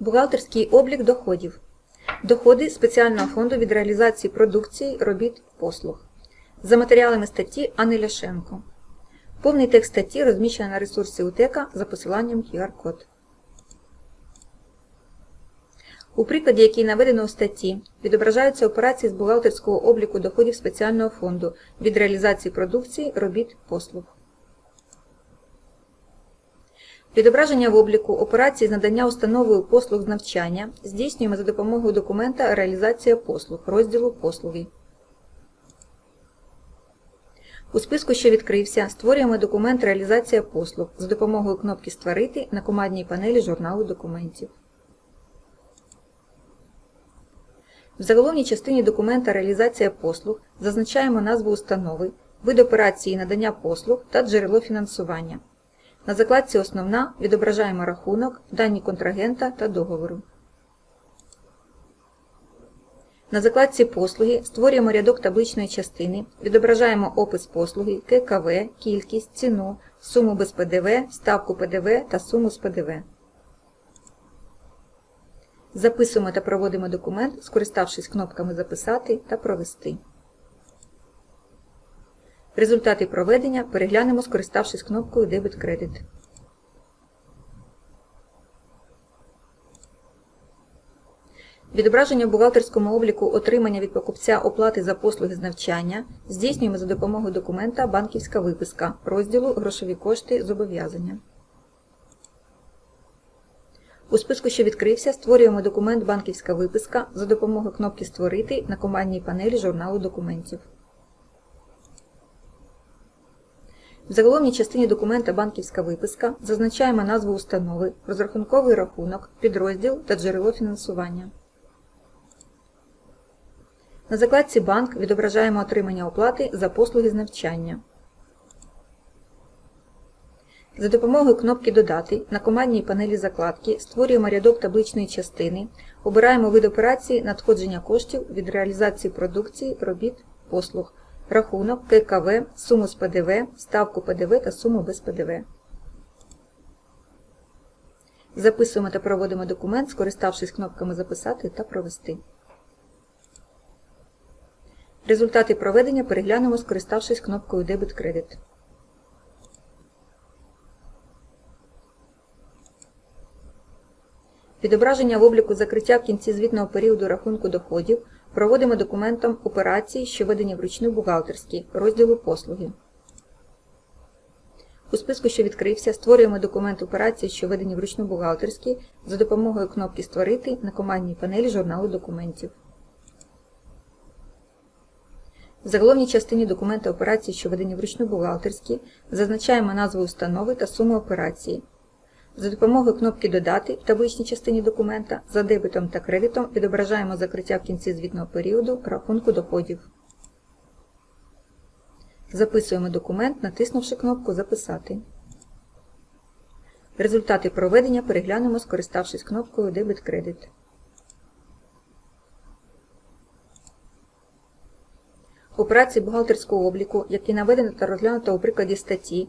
Бухгалтерський облік доходів. Доходи спеціального фонду від реалізації продукції, робіт, послуг. За матеріалами статті Анни Ляшенко. Повний текст статті розміщено на ресурсі УТЕКа за посиланням QR-код. У прикладі, який наведено у статті, відображаються операції з бухгалтерського обліку доходів спеціального фонду від реалізації продукції, робіт, послуг. Відображення в обліку операції з надання установою послуг з навчання здійснюємо за допомогою документа Реалізація послуг розділу Послуги. У списку, що відкрився, створюємо документ Реалізація послуг за допомогою кнопки Створити на командній панелі журналу документів. В заголовній частині документа Реалізація послуг зазначаємо назву установи, вид операції надання послуг та джерело фінансування. На закладці Основна відображаємо рахунок, дані контрагента та договору. На закладці Послуги створюємо рядок табличної частини, відображаємо опис послуги, ККВ, кількість, ціну, суму без ПДВ, ставку ПДВ та суму з ПДВ. Записуємо та проводимо документ, скориставшись кнопками Записати та Провести. Результати проведення переглянемо, скориставшись кнопкою Дебет-кредит. Відображення в бухгалтерському обліку отримання від покупця оплати за послуги з навчання здійснюємо за допомогою документа Банківська виписка розділу Грошові кошти зобов'язання. У списку, що відкрився, створюємо документ Банківська виписка за допомогою кнопки Створити на командній панелі журналу документів. В заголовній частині документа Банківська виписка зазначаємо назву установи, розрахунковий рахунок, підрозділ та джерело фінансування. На закладці Банк відображаємо отримання оплати за послуги з навчання. За допомогою кнопки Додати на командній панелі закладки створюємо рядок табличної частини, обираємо вид операції надходження коштів від реалізації продукції, робіт, послуг, рахунок, ККВ, суму з ПДВ, ставку ПДВ та суму без ПДВ. Записуємо та проводимо документ, скориставшись кнопками Записати та Провести. Результати проведення переглянемо, скориставшись кнопкою Дебет-кредит. Відображення в обліку закриття в кінці звітного періоду рахунку доходів проводимо документом операції, що ведені вручну бухгалтерські, розділу послуги. У списку, що відкрився, створюємо документ операції, що ведені вручну бухгалтерські, за допомогою кнопки Створити на командній панелі журналу документів. В заголовній частині документа операції, що ведені вручну бухгалтерські, зазначаємо назву установи та суму операції. За допомогою кнопки Додати в табличній частині документа за дебетом та кредитом відображаємо закриття в кінці звітного періоду рахунку доходів. Записуємо документ, натиснувши кнопку Записати. Результати проведення переглянемо, скориставшись кнопкою Дебет-кредит. Операції бухгалтерського обліку, які наведено та розглянуто у прикладі статті,